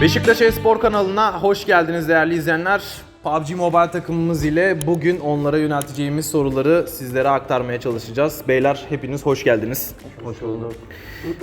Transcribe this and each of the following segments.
Beşiktaş Espor kanalına hoş geldiniz değerli izleyenler. PUBG Mobile takımımız ile bugün onlara yönelteceğimiz soruları sizlere aktarmaya çalışacağız. Beyler hepiniz hoş geldiniz. Hoş bulduk.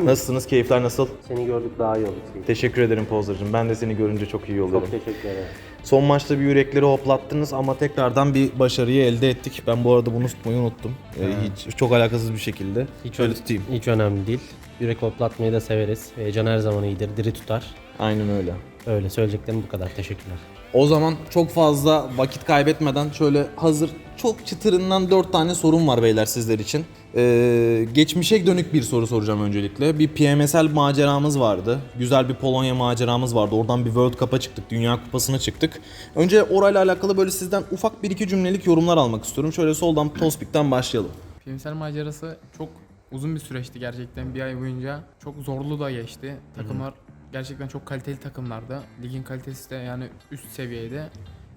Nasılsınız? Keyifler nasıl? Seni gördük daha iyi olduk. Teşekkür ederim Pozlar'cığım. Ben de seni görünce çok iyi oluyorum. Çok teşekkür ederim. Son maçta bir yürekleri hoplattınız ama tekrardan bir başarıyı elde ettik. Ben bu arada bunu tutmayı unuttum. Ee, hiç çok alakasız bir şekilde. Şöyle tutayım. Hiç önemli değil. Yürek hoplatmayı da severiz. Heyecan her zaman iyidir. Diri tutar. Aynen öyle. Öyle söyleyeceklerim bu kadar. Teşekkürler. O zaman çok fazla vakit kaybetmeden şöyle hazır çok çıtırından 4 tane sorum var beyler sizler için. Ee, geçmişe dönük bir soru soracağım öncelikle. Bir PMSL maceramız vardı. Güzel bir Polonya maceramız vardı. Oradan bir World Cup'a çıktık. Dünya Kupası'na çıktık. Önce orayla alakalı böyle sizden ufak bir iki cümlelik yorumlar almak istiyorum. Şöyle soldan Tospik'ten başlayalım. Filmsel macerası çok uzun bir süreçti gerçekten. Bir ay boyunca çok zorlu da geçti. Takımlar gerçekten çok kaliteli takımlardı. Ligin kalitesi de yani üst seviyeydi.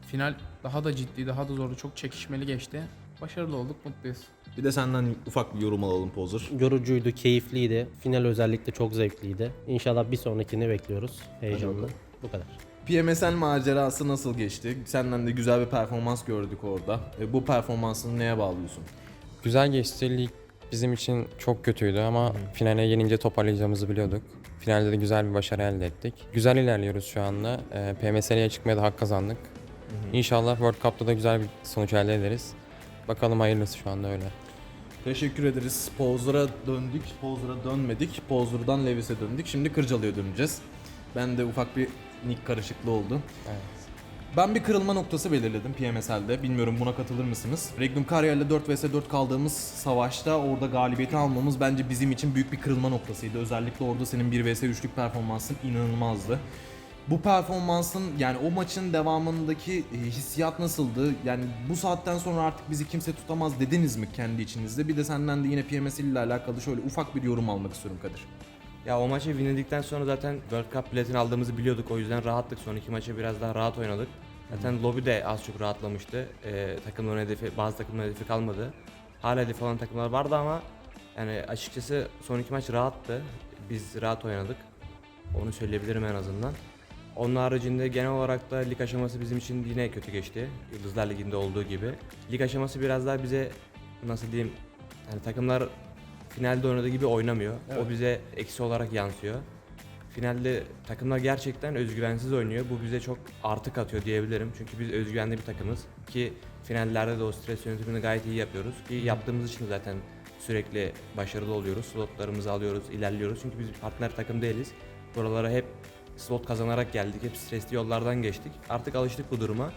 Final daha da ciddi, daha da zorlu, çok çekişmeli geçti. Başarılı olduk, mutluyuz. Bir de senden ufak bir yorum alalım Pozur. Yorucuydu, keyifliydi. Final özellikle çok zevkliydi. İnşallah bir sonrakini bekliyoruz. Heyecanlı. Bu kadar. PMSL macerası nasıl geçti? Senden de güzel bir performans gördük orada. E, bu performansını neye bağlıyorsun? Güzel geçti. Lig bizim için çok kötüydü ama finale gelince toparlayacağımızı biliyorduk. Finalde de güzel bir başarı elde ettik. Güzel ilerliyoruz şu anda. Ee, PMSL'ye çıkmaya da hak kazandık. İnşallah World Cup'ta da güzel bir sonuç elde ederiz. Bakalım hayırlısı şu anda öyle. Teşekkür ederiz. Pozer'a döndük, Pozer'a dönmedik. Pozer'dan Levis'e döndük. Şimdi Kırcalı'ya döneceğiz. Ben de ufak bir nick karışıklığı oldu. Evet. Ben bir kırılma noktası belirledim PMSL'de. Bilmiyorum buna katılır mısınız? Regnum Karya ile 4 vs 4 kaldığımız savaşta orada galibiyeti almamız bence bizim için büyük bir kırılma noktasıydı. Özellikle orada senin 1 vs 3'lük performansın inanılmazdı. Bu performansın yani o maçın devamındaki e, hissiyat nasıldı? Yani bu saatten sonra artık bizi kimse tutamaz dediniz mi kendi içinizde? Bir de senden de yine PMSL ile alakalı şöyle ufak bir yorum almak istiyorum Kadir. Ya o maçı winledikten sonra zaten World Cup biletini aldığımızı biliyorduk. O yüzden rahattık. Son iki maçı biraz daha rahat oynadık. Zaten lobby de az çok rahatlamıştı. Ee, takımların hedefi, bazı takımların hedefi kalmadı. Hala hedefi olan takımlar vardı ama yani açıkçası son iki maç rahattı. Biz rahat oynadık. Onu söyleyebilirim en azından. Onun haricinde genel olarak da lig aşaması bizim için yine kötü geçti. Yıldızlar Ligi'nde olduğu gibi. Lig aşaması biraz daha bize nasıl diyeyim yani takımlar finalde oynadığı gibi oynamıyor. O bize eksi olarak yansıyor. Finalde takımlar gerçekten özgüvensiz oynuyor. Bu bize çok artı katıyor diyebilirim. Çünkü biz özgüvenli bir takımız ki finallerde de o stres yönetimini gayet iyi yapıyoruz. Ki yaptığımız için zaten sürekli başarılı oluyoruz. Slotlarımızı alıyoruz, ilerliyoruz. Çünkü biz partner takım değiliz. Buralara hep slot kazanarak geldik. Hep stresli yollardan geçtik. Artık alıştık bu duruma.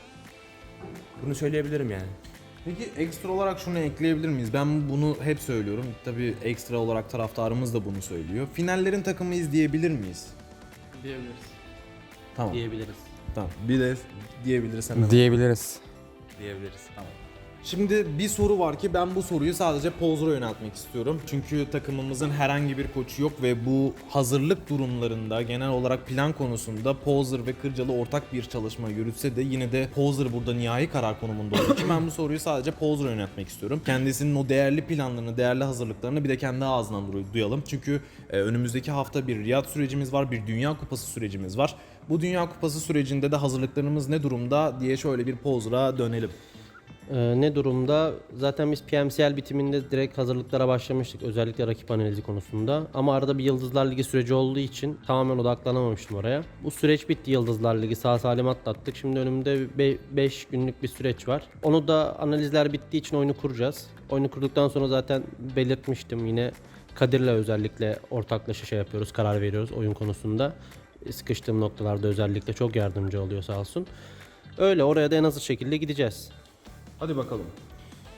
Bunu söyleyebilirim yani. Peki ekstra olarak şunu ekleyebilir miyiz? Ben bunu hep söylüyorum. Tabii ekstra olarak taraftarımız da bunu söylüyor. Finallerin takımı izleyebilir miyiz? Diyebiliriz. Tamam. Diyebiliriz. Tamam. Bir de diyebiliriz hemen. Diyebiliriz. Diyebiliriz. Şimdi bir soru var ki ben bu soruyu sadece Pozer'a yöneltmek istiyorum. Çünkü takımımızın herhangi bir koçu yok ve bu hazırlık durumlarında genel olarak plan konusunda Pozer ve Kırcalı ortak bir çalışma yürütse de yine de Pozer burada nihai karar konumunda olduğu için ben bu soruyu sadece Pozer'a yöneltmek istiyorum. Kendisinin o değerli planlarını, değerli hazırlıklarını bir de kendi ağzından duy- duyalım. Çünkü e, önümüzdeki hafta bir Riyad sürecimiz var, bir Dünya Kupası sürecimiz var. Bu Dünya Kupası sürecinde de hazırlıklarımız ne durumda diye şöyle bir Pozer'a dönelim. Ee, ne durumda? Zaten biz PMCL bitiminde direkt hazırlıklara başlamıştık. Özellikle rakip analizi konusunda. Ama arada bir Yıldızlar Ligi süreci olduğu için tamamen odaklanamamıştım oraya. Bu süreç bitti Yıldızlar Ligi. Sağ salim atlattık. Şimdi önümde 5 günlük bir süreç var. Onu da analizler bittiği için oyunu kuracağız. Oyunu kurduktan sonra zaten belirtmiştim yine Kadir'le özellikle ortaklaşa şey yapıyoruz, karar veriyoruz oyun konusunda. Sıkıştığım noktalarda özellikle çok yardımcı oluyor sağ olsun. Öyle oraya da en hızlı şekilde gideceğiz. Hadi bakalım.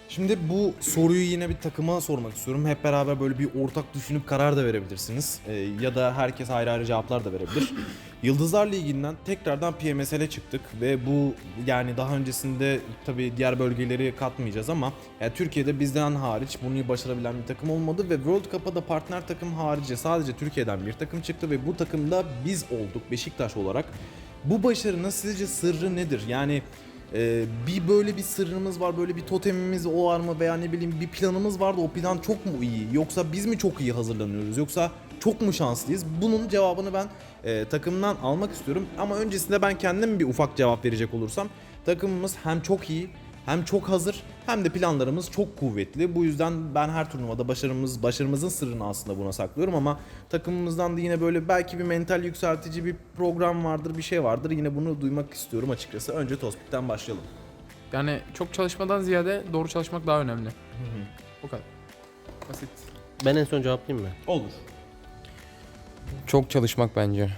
Şimdi bu soruyu yine bir takıma sormak istiyorum. Hep beraber böyle bir ortak düşünüp karar da verebilirsiniz. Ee, ya da herkes ayrı ayrı cevaplar da verebilir. Yıldızlar Ligi'nden tekrardan PMSL'e çıktık ve bu yani daha öncesinde tabii diğer bölgeleri katmayacağız ama yani Türkiye'de bizden hariç bunu başarabilen bir takım olmadı ve World Cup'a da partner takım harici sadece Türkiye'den bir takım çıktı ve bu takımda biz olduk Beşiktaş olarak. Bu başarının sizce sırrı nedir? Yani e, bir böyle bir sırrımız var, böyle bir totemimiz o var mı? Veya ne bileyim bir planımız vardı o plan çok mu iyi? Yoksa biz mi çok iyi hazırlanıyoruz? Yoksa çok mu şanslıyız? Bunun cevabını ben e, takımdan almak istiyorum. Ama öncesinde ben kendim bir ufak cevap verecek olursam takımımız hem çok iyi hem çok hazır hem de planlarımız çok kuvvetli. Bu yüzden ben her turnuvada başarımız başarımızın sırrını aslında buna saklıyorum ama takımımızdan da yine böyle belki bir mental yükseltici bir program vardır, bir şey vardır. Yine bunu duymak istiyorum açıkçası. Önce Tospik'ten başlayalım. Yani çok çalışmadan ziyade doğru çalışmak daha önemli. O kadar. Basit. Ben en son cevaplayayım mı? Olur. Çok çalışmak bence.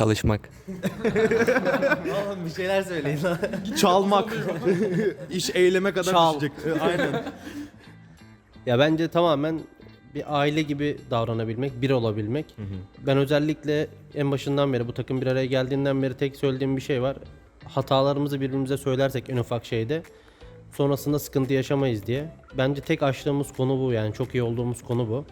Çalışmak. Oğlum bir şeyler söyleyin lan. Çalmak. İş eyleme kadar Çal. düşecek. Aynen. Ya bence tamamen bir aile gibi davranabilmek, bir olabilmek. Ben özellikle en başından beri bu takım bir araya geldiğinden beri tek söylediğim bir şey var. Hatalarımızı birbirimize söylersek en ufak şeyde sonrasında sıkıntı yaşamayız diye. Bence tek aştığımız konu bu yani çok iyi olduğumuz konu bu.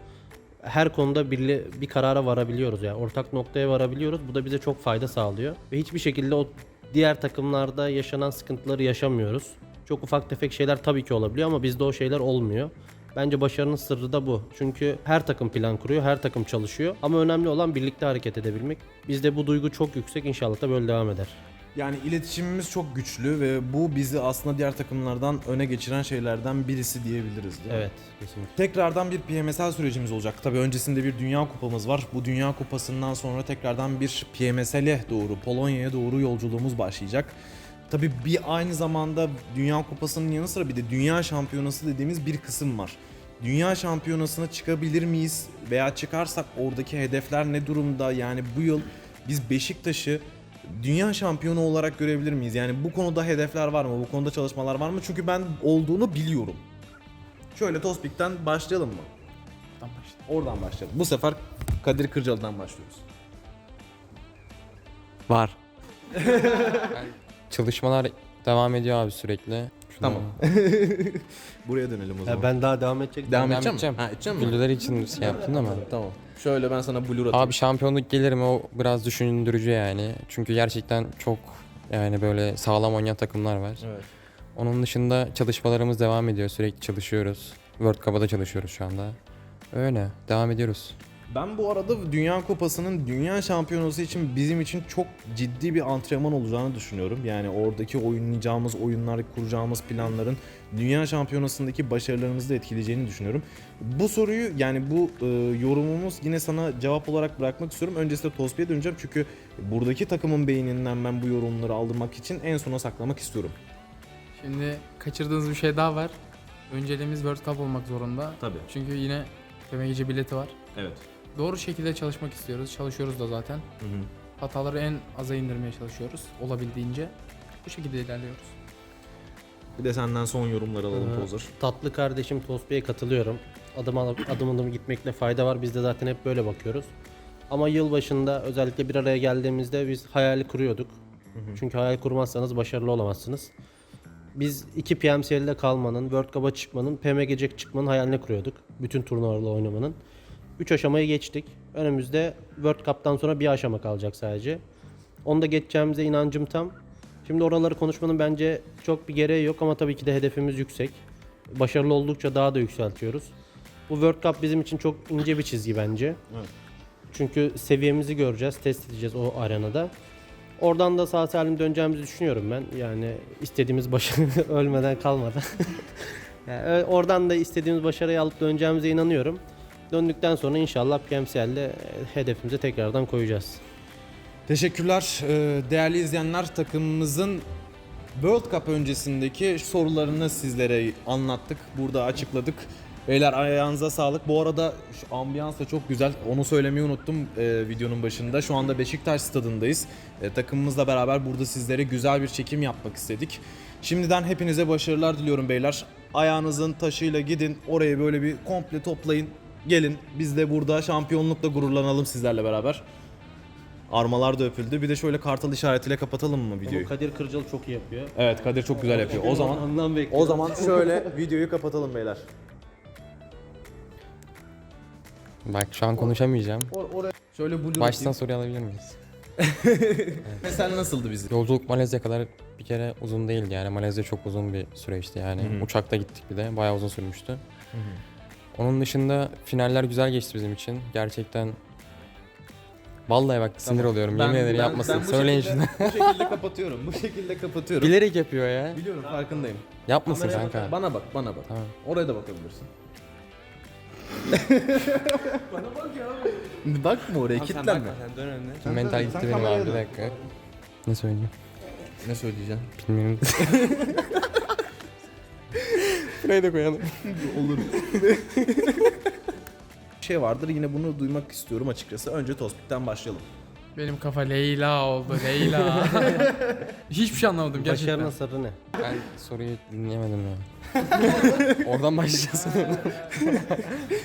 Her konuda birli, bir karara varabiliyoruz yani ortak noktaya varabiliyoruz. Bu da bize çok fayda sağlıyor ve hiçbir şekilde o diğer takımlarda yaşanan sıkıntıları yaşamıyoruz. Çok ufak tefek şeyler tabii ki olabiliyor ama bizde o şeyler olmuyor. Bence başarının sırrı da bu. Çünkü her takım plan kuruyor, her takım çalışıyor. Ama önemli olan birlikte hareket edebilmek. Bizde bu duygu çok yüksek. İnşallah da böyle devam eder. Yani iletişimimiz çok güçlü ve bu bizi aslında diğer takımlardan öne geçiren şeylerden birisi diyebiliriz değil mi? Evet, kesinlikle. Tekrardan bir PMSL sürecimiz olacak. Tabii öncesinde bir Dünya Kupamız var. Bu Dünya Kupası'ndan sonra tekrardan bir PMSL'e doğru, Polonya'ya doğru yolculuğumuz başlayacak. Tabii bir aynı zamanda Dünya Kupası'nın yanı sıra bir de Dünya Şampiyonası dediğimiz bir kısım var. Dünya Şampiyonası'na çıkabilir miyiz veya çıkarsak oradaki hedefler ne durumda? Yani bu yıl biz Beşiktaş'ı dünya şampiyonu olarak görebilir miyiz? Yani bu konuda hedefler var mı? Bu konuda çalışmalar var mı? Çünkü ben olduğunu biliyorum. Şöyle Tospik'ten başlayalım mı? Tam başla. Oradan başlayalım. Bu sefer Kadir Kırcalı'dan başlıyoruz. Var. Çalışmalar devam ediyor abi sürekli. Tamam. Buraya dönelim o zaman. Ya ben daha devam edecek. Devam Devam edeceğim mi? edeceğim. Ha, edeceğim mi? Güldüler için şey yaptın ama. Tamam. Şöyle ben sana blur atayım. Abi şampiyonluk gelir mi o biraz düşündürücü yani. Çünkü gerçekten çok yani böyle sağlam oynayan takımlar var. Evet. Onun dışında çalışmalarımız devam ediyor. Sürekli çalışıyoruz. World Cup'a da çalışıyoruz şu anda. Öyle. Devam ediyoruz. Ben bu arada Dünya Kupası'nın Dünya Şampiyonası için bizim için çok ciddi bir antrenman olacağını düşünüyorum. Yani oradaki oynayacağımız oyunlar, kuracağımız planların Dünya Şampiyonası'ndaki başarılarımızı da etkileyeceğini düşünüyorum. Bu soruyu yani bu e, yorumumuz yine sana cevap olarak bırakmak istiyorum. Öncesinde Tospi'ye döneceğim çünkü buradaki takımın beyninden ben bu yorumları aldırmak için en sona saklamak istiyorum. Şimdi kaçırdığınız bir şey daha var. Önceliğimiz World Cup olmak zorunda. Tabii. Çünkü yine PMGC bileti var. Evet. Doğru şekilde çalışmak istiyoruz. Çalışıyoruz da zaten. Hataları en aza indirmeye çalışıyoruz. Olabildiğince. Bu şekilde ilerliyoruz. Bir de senden son yorumlar alalım Ee, Pozer. Tatlı kardeşim Tosbi'ye katılıyorum. Adım adım adım gitmekle fayda var. Biz de zaten hep böyle bakıyoruz. Ama yıl başında özellikle bir araya geldiğimizde biz hayali kuruyorduk. Çünkü hayal kurmazsanız başarılı olamazsınız. Biz iki PMCL'de kalmanın, World Cup'a çıkmanın, PMG'ye çıkmanın hayalini kuruyorduk. Bütün turnuvalarla oynamanın. 3 aşamayı geçtik. Önümüzde World Cup'tan sonra bir aşama kalacak sadece. Onu da geçeceğimize inancım tam. Şimdi oraları konuşmanın bence çok bir gereği yok ama tabii ki de hedefimiz yüksek. Başarılı oldukça daha da yükseltiyoruz. Bu World Cup bizim için çok ince bir çizgi bence. Evet. Çünkü seviyemizi göreceğiz, test edeceğiz o arenada. Oradan da sağ salim döneceğimizi düşünüyorum ben. Yani istediğimiz başarı ölmeden kalmadan. yani oradan da istediğimiz başarıyı alıp döneceğimize inanıyorum. Döndükten sonra inşallah PMCL'de hedefimize tekrardan koyacağız. Teşekkürler. Ee, Değerli izleyenler takımımızın World Cup öncesindeki sorularını sizlere anlattık. Burada açıkladık. Beyler ayağınıza sağlık. Bu arada şu ambiyans da çok güzel. Onu söylemeyi unuttum e, videonun başında. Şu anda Beşiktaş stadındayız. E, takımımızla beraber burada sizlere güzel bir çekim yapmak istedik. Şimdiden hepinize başarılar diliyorum beyler. Ayağınızın taşıyla gidin. Orayı böyle bir komple toplayın. Gelin biz de burada şampiyonlukla gururlanalım sizlerle beraber. Armalar da öpüldü. Bir de şöyle kartal işaretiyle kapatalım mı videoyu? Bu Kadir Kırcalı çok iyi yapıyor. Evet Kadir çok güzel yapıyor. O zaman Ondan bekliyorum. o zaman şöyle videoyu kapatalım beyler. Bak şu an konuşamayacağım. Şöyle blue Baştan soruyu alabilir miyiz? Mesela nasıldı bizim? Yolculuk Malezya kadar bir kere uzun değildi yani. Malezya çok uzun bir süreçti yani. Uçakta gittik bir de. Bayağı uzun sürmüştü. Onun dışında finaller güzel geçti bizim için. Gerçekten Vallahi bak sinir oluyorum. Yemin ederim yapmasın. Söyleyin şunu. Bu şekilde kapatıyorum. Bu şekilde kapatıyorum. Bilerek yapıyor ya. Biliyorum farkındayım. Yapmasın Kameraya kanka. bak- Bana bak, bana bak. Tamam. Oraya da bakabilirsin. bana bak ya. Bakma oraya, Tamam, sen kilitlenme. sen dön önüne. Sen Mental gitti benim abi bir dakika. Ne söyleyeyim? Ne söyleyeceğim? Bilmiyorum. Burayı da koyalım. Olur. şey vardır yine bunu duymak istiyorum açıkçası. Önce Tospik'ten başlayalım. Benim kafa Leyla oldu Leyla. Hiçbir şey anlamadım gerçekten. Başarının sırrı ne? Ben soruyu dinleyemedim ya. Oradan başlayacağız.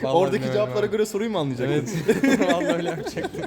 Vallahi Oradaki bilmiyorum cevaplara abi. göre soruyu mu anlayacaksın? Evet. Vallahi öyle yapacaktım.